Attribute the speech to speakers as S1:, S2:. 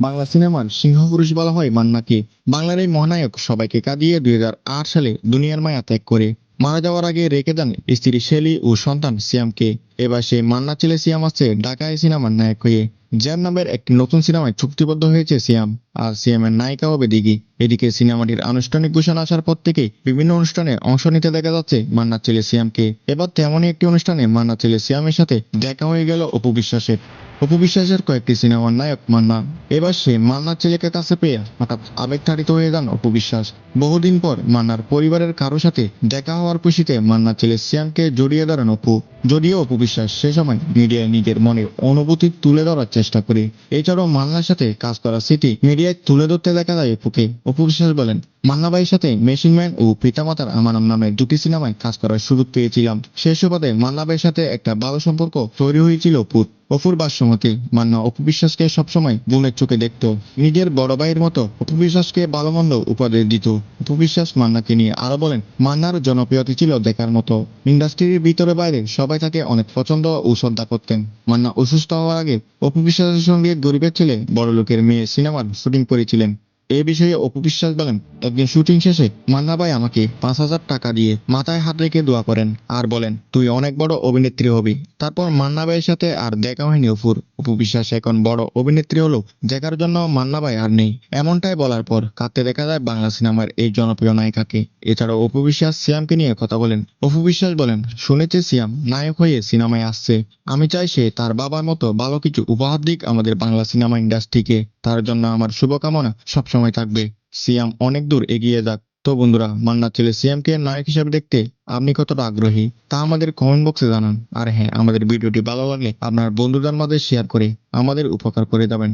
S1: বাংলা সিনেমার সিংহপুরুষ বলা হয় মান্নাকে বাংলার এই মহানায়ক সবাইকে কাঁদিয়ে দুই হাজার আট সালে দুনিয়ার মায়া ত্যাগ করে মারা যাওয়ার আগে রেখে দেন স্ত্রী শেলি ও সন্তান সিয়ামকে। এবার সেই মান্না ছেলে সিয়াম আছে ঢাকায় সিনেমার নায়ক হয়ে জ্যাম নামের একটি নতুন সিনেমায় চুক্তিবদ্ধ হয়েছে সিয়াম, আর সিয়ামের নায়িকা হবে দিঘি। এদিকে সিনেমাটির আনুষ্ঠানিক ঘোষণা আসার পর থেকে বিভিন্ন অনুষ্ঠানে অংশ নিতে দেখা যাচ্ছে মান্নার ছেলে সিয়ামকে। এবার তেমনই একটি অনুষ্ঠানে মান্নার ছেলে সিয়ামের সাথে দেখা হয়ে গেল অপু বিশ্বাসের। অপু বিশ্বাসের কয়েকটি সিনেমার নায়ক মান্না। এবার সে মান্নার ছেলেকে কাছে পেয়ে হঠাৎ আবেগ আবেগতাড়িত হয়ে যান অপু বিশ্বাস। বহুদিন পর মান্নার পরিবারের কারও সাথে দেখা হওয়ার খুশিতে মান্নার ছেলে সিয়ামকে জড়িয়ে ধরেন অপু। যদিও অপু বিশ্বাস সে সময় মিডিয়ায় নিজের মনের অনুভূতি তুলে ধরার চেষ্টা করে। এছাড়াও মান্নার সাথে কাজ করার স্মৃতি মিডিয়ায় তুলে ধরতে দেখা যায় অপুকে অপু বিশ্বাস বলেন, মান্না ভাইয়ের সাথে মেশিন ম্যান ও পিতামাতার আমানম নামে দুটি সিনেমায় কাজ করার সুযোগ পেয়েছিলাম। সে সুবাদে মান্না ভাইয়ের সাথে একটা ভালো সম্পর্ক তৈরি হয়েছিল অপুর অপুর বাসমতি মান্না অপু বিশ্বাসকে সবসময় বোনের চোখে দেখত। নিজের বড় ভাইয়ের মতো অপবিশ্বাসকে ভালো মন্দ উপদেশ দিত। অপবিশ্বাস মান্নাকে নিয়ে আরও বলেন, মান্নার জনপ্রিয়তা ছিল দেখার মতো। ইন্ডাস্ট্রির ভিতরে বাইরে সবাই তাকে অনেক পছন্দ ও শ্রদ্ধা করতেন। মান্না অসুস্থ হওয়ার আগে অপবিশ্বাসের সঙ্গে গরিবের ছেলে বড় লোকের মেয়ে সিনেমার শুটিং করেছিলেন। এ বিষয়ে অপু বিশ্বাস বলেন, একদিন শুটিং শেষে মান্না ভাই আমাকে পাঁচ হাজার টাকা দিয়ে মাথায় হাত রেখে দোয়া করেন আর বলেন, তুই অনেক বড় অভিনেত্রী হবি। তারপর মান্না ভাইয়ের সাথে আর দেখা হয়নি অপুর। অপু বিশ্বাস এখন বড় অভিনেত্রী হলো, দেখার জন্য মান্না ভাই আর নেই। এমনটাই বলার পর কাঁদতে দেখা যায় বাংলা সিনেমার এই জনপ্রিয় নায়িকাকে। এছাড়াও অপু বিশ্বাস সিয়ামকে নিয়ে কথা বলেন। অপু বিশ্বাস বলেন, শুনেছে সিয়াম নায়ক হয়ে সিনেমায় আসছে। আমি চাই সে তার বাবার মতো ভালো কিছু উপহার দিক আমাদের বাংলা সিনেমা ইন্ডাস্ট্রিকে। তার জন্য আমার শুভকামনা সবসময় থাকবে। সিয়াম অনেক দূর এগিয়ে যাক। তো বন্ধুরা, মান্না ছেলে সিএমকে নায়ক হিসেবে দেখতে আপনি কতটা আগ্রহী? তা আমাদের কমেন্ট বক্সে জানান। আর হ্যাঁ আমাদের ভিডিওটি ভালো লাগলে আপনার বন্ধুদের মাঝে শেয়ার করে আমাদের উপকার করে যাবেন।